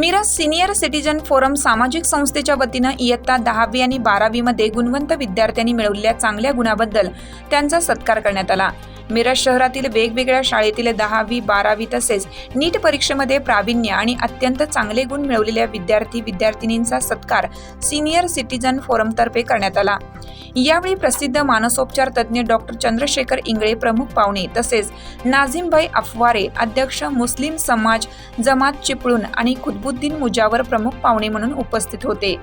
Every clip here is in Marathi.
मिरज सिनियर सिटीजन फोरम सामाजिक संस्थेच्या वतीनं इयत्ता दहावी आणि बारावीमध्ये गुणवंत विद्यार्थ्यांनी मिळवलेल्या चांगल्या गुणाबद्दल त्यांचा सत्कार करण्यात आला. मिरज शहरातील वेगवेगळ्या शाळेतील दहावी बारावी तसेच नीट परीक्षेमध्ये प्रावीण्य आणि अत्यंत चांगले गुण मिळवलेल्या विद्यार्थी विद्यार्थिनींचा सत्कार सिनियर सिटीजन फोरमतर्फे करण्यात आला. यावेळी प्रसिद्ध मानसोपचार तज्ज्ञ डॉक्टर चंद्रशेखर इंगळे प्रमुख पाहुणे तसेच नाझिमभाई अफवारे अध्यक्ष मुस्लिम समाज जमात चिपळूण आणि खुदबुद्दीन मुजावर प्रमुख पाहुणे म्हणून उपस्थित होते.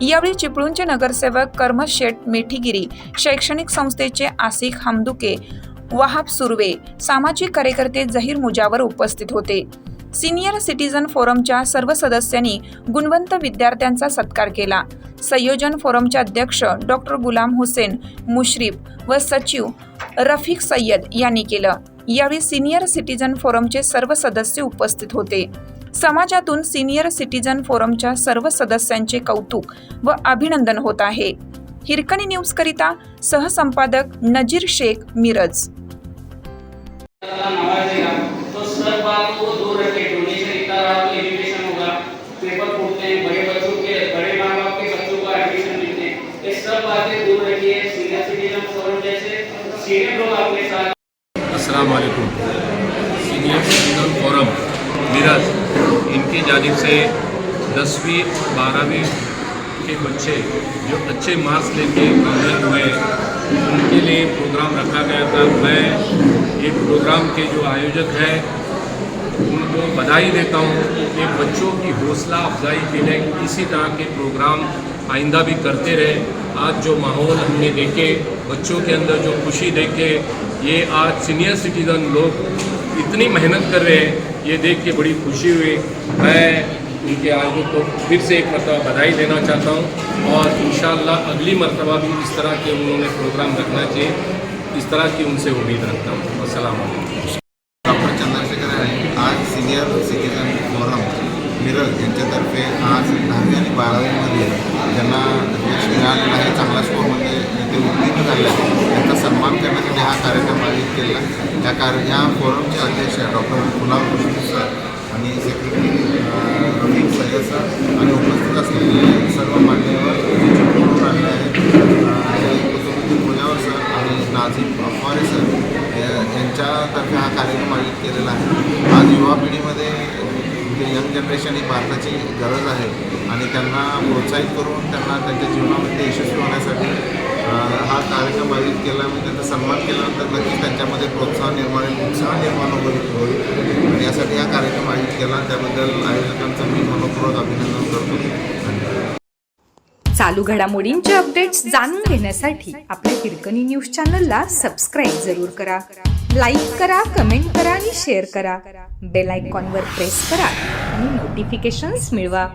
यावेळी चिपळूणचे नगरसेवक कर्मशेठ मेठीगिरी शैक्षणिक संस्थेचे आसिक हमदुके वहाब सुर्वे सामाजिक कार्यकर्ते जहीर मुजावर उपस्थित होते. सिनियर सिटीजन फोरमच्या सर्व सदस्यांनी गुणवंत विद्यार्थ्यांचा सत्कार केला. संयोजन फोरमचे अध्यक्ष डॉक्टर गुलाम हुसेन मुश्रीफ व सचिव रफिक सय्यद यांनी केलं. यावेळी सिनियर सिटीजन फोरमचे सर्व सदस्य उपस्थित होते. समाजातून सिनियर सिटीजन फोरमच्या सर्व सदस्यांचे कौतुक व अभिनंदन होत आहे. हिरकणी न्यूजकरिता सहसंपादक नजीर शेख मिरज. अस्सलाम वालेकुम सीनियर फोरम, मिरज, इनकी जानब से दसवीं और बारहवीं के बच्चे जो अच्छे मार्क्स लेके कामयाब हुए उनके लिए प्रोग्राम रखा गया था। मैं ये प्रोग्राम के जो आयोजक हैं, उनको बधाई देता हूँ कि बच्चों की हौसला अफजाई के लिए इसी तरह के प्रोग्राम आइंदा भी करते रहे। आज जो माहौल हमने देखे, बच्चों के अंदर जो खुशी देखे, ये आज सीनियर सिटीज़न लोग इतनी मेहनत कर रहे हैं, ये देख के बड़ी खुशी हुई। मैं उनके आयोजक को फिर से एक मरतबा बधाई देना चाहता हूँ और इन अगली मरतबा भी इस तरह के उन्होंने प्रोग्राम रखना चाहिए। इस तरह की उनसे उम्मीद रखता हूँ। वालेकुम डॉक्टर चंद्रशेखर आहे आज सिनियर सिटीजन फोरम मिरज यांच्यातर्फे आज दहावी आणि बारावीमध्ये ज्यांना यश मिळालेलं आहे चांगल्या स्कोरमध्ये उत्तीर्ण झाले करण्यासाठी हा कार्यक्रम आयोजित केला या कार्य, या फोरमचे अध्यक्ष डॉक्टर गुलाम कृष्ण सर आणि सेक्रेटरी सर्व मान्यवर जे चिपळूणहून आलेले आहेत अ, कुतुबुद्दीन मुजावर सर आणि नाझीम अफवारे सर यांच्यातर्फे हा कार्यक्रम आयोजित केलेला आहे. आज युवा पिढीमध्ये यंग जनरेशन ही भारताची गरज आहे आणि त्यांना प्रोत्साहित करून त्यांना त्यांच्या जीवनामध्ये यशस्वी होण्यासाठी अ, हा कार्यक्रम आयोजित केला म्हणजे त्यांचा सन्मान केल्यानंतर नक्कीच त्यांच्यामध्ये प्रोत्साहन निर्माण होईल, उत्साह निर्माण होईल होईल. आणि यासाठी हा कार्यक्रम आयोजित केला. त्याबद्दल आयोजकांचं मी मनपूर्वक अभिनंदन करतो. चालू घडामोडींचे अपडेट्स जाणून घेण्यासाठी आपल्या हिरकणी न्यूज चॅनलला सबस्क्राईब जरूर करा. लाईक करा कमेंट करा आणि शेअर करा. बेल आयकॉनवर प्रेस करा आणि नोटिफिकेशन्स मिळवा.